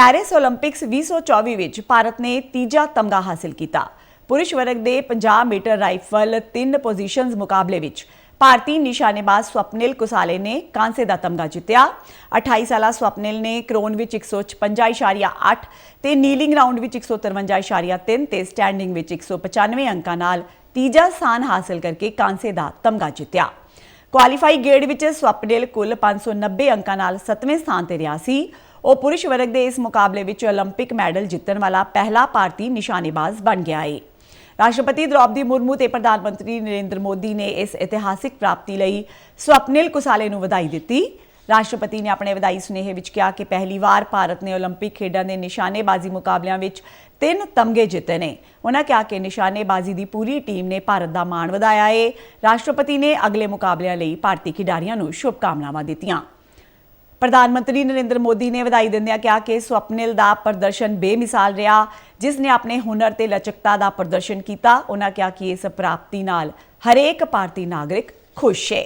Paris 올림픽ਸ 2024 ਵਿੱਚ ਭਾਰਤ ਨੇ ਤੀਜਾ ਤਮਗਾ ਹਾਸਲ ਕੀਤਾ। ਪੁਰਸ਼ ਵਰਗ ਦੇ 50 ਮੀਟਰ ਰਾਈਫਲ ਤਿੰਨ ਪੋਜੀਸ਼ਨਸ ਮੁਕਾਬਲੇ ਵਿੱਚ ਭਾਰਤੀ ਨਿਸ਼ਾਨੇਬਾਜ਼ ਸਵਪਨਿਲ ਕੁਸਾਲੇ ਨੇ ਕਾਂਸੇ ਦਾ ਤਮਗਾ ਜਿੱਤਿਆ। 28 ਸਾਲਾ ਸਵਪਨਿਲ ਨੇ ਕਰੋਨ ਵਿੱਚ 156.8 ਤੇ ਨੀਲਿੰਗ ਰਾਉਂਡ ਵਿੱਚ 153.3 ਤੇ ਸਟੈਂਡਿੰਗ ਵਿੱਚ 195 ਅੰਕਾਂ ਨਾਲ ਤੀਜਾ ਸਥਾਨ ਹਾਸਲ ਕਰਕੇ ਕਾਂਸੇ ਦਾ ਤਮਗਾ ਜਿੱਤਿਆ। ਕੁਆਲੀਫਾਈ ਗੇੜ ਵਿੱਚ ਸਵਪਨਿਲ ਕੁੱਲ 590 ਅੰਕਾਂ ਨਾਲ 7ਵੇਂ ਸਥਾਨ ਤੇ ਰਿਹਾ ਸੀ। ਉਹ ਪੁਰਸ਼ ਵਰਗ ਦੇ ਇਸ ਮੁਕਾਬਲੇ ਵਿੱਚ 올림픽 ਮੈਡਲ ਜਿੱਤਣ ਵਾਲਾ ਪਹਿਲਾ ਭਾਰਤੀ ਨਿਸ਼ਾਨੇਬਾਜ਼ ਬਣ ਗਿਆ ਹੈ ਰਾਸ਼ਟਰਪਤੀ ਦ੍ਰੌਪਦੀ ਮੁਰਮੂ ਤੇ ਪ੍ਰਧਾਨ ਮੰਤਰੀ ਨਰਿੰਦਰ ਮੋਦੀ ਨੇ ਇਸ ਇਤਿਹਾਸਿਕ ਪ੍ਰਾਪਤੀ ਲਈ ਸਵਪਨਿਲ ਕੁਸਾਲੇ ਨੂੰ ਵਧਾਈ ਦਿੱਤੀ ਰਾਸ਼ਟਰਪਤੀ ਨੇ ਆਪਣੇ ਵਧਾਈ ਸੁਨੇਹੇ ਵਿੱਚ ਕਿਹਾ ਕਿ ਪਹਿਲੀ ਵਾਰ ਭਾਰਤ ਨੇ 올림픽 ਖੇਡਾਂ ਦੇ ਨਿਸ਼ਾਨੇਬਾਜ਼ੀ ਮੁਕਾਬਲਿਆਂ ਵਿੱਚ ਤਿੰਨ ਤਮਗੇ ਜਿੱਤੇ ਨੇ ਉਹਨਾਂ ਕਿਹਾ ਕਿ ਨਿਸ਼ਾਨੇਬਾਜ਼ੀ ਦੀ ਪੂਰੀ ਟੀਮ ਨੇ ਭਾਰਤ ਦਾ ਮਾਣ ਵਧਾਇਆ ਹੈ ਰਾਸ਼ਟਰਪਤੀ ਨੇ ਅਗਲੇ ਮੁਕਾਬਲਿਆਂ ਲਈ ਭਾਰਤੀ ਖਿਡਾਰੀਆਂ ਨੂੰ ਸ਼ੁਭਕਾਮਨਾਵਾਂ ਦਿੱਤੀਆਂ ਪ੍ਰਧਾਨ ਮੰਤਰੀ ਨਰਿੰਦਰ ਮੋਦੀ ਨੇ ਵਧਾਈ ਦਿੰਦਿਆਂ ਕਿਹਾ ਕਿ ਸਵਪਨਿਲ ਦਾ ਪ੍ਰਦਰਸ਼ਨ ਬੇਮਿਸਾਲ ਰਿਹਾ, ਜਿਸ ਨੇ ਆਪਣੇ ਹੁਨਰ ਤੇ ਲਚਕਤਾ ਦਾ ਪ੍ਰਦਰਸ਼ਨ ਕੀਤਾ। ਉਹਨਾਂ ਕਿਹਾ ਕਿ ਇਸ ਪ੍ਰਾਪਤੀ ਨਾਲ ਹਰੇਕ ਭਾਰਤੀ ਨਾਗਰਿਕ ਖੁਸ਼ ਹੈ।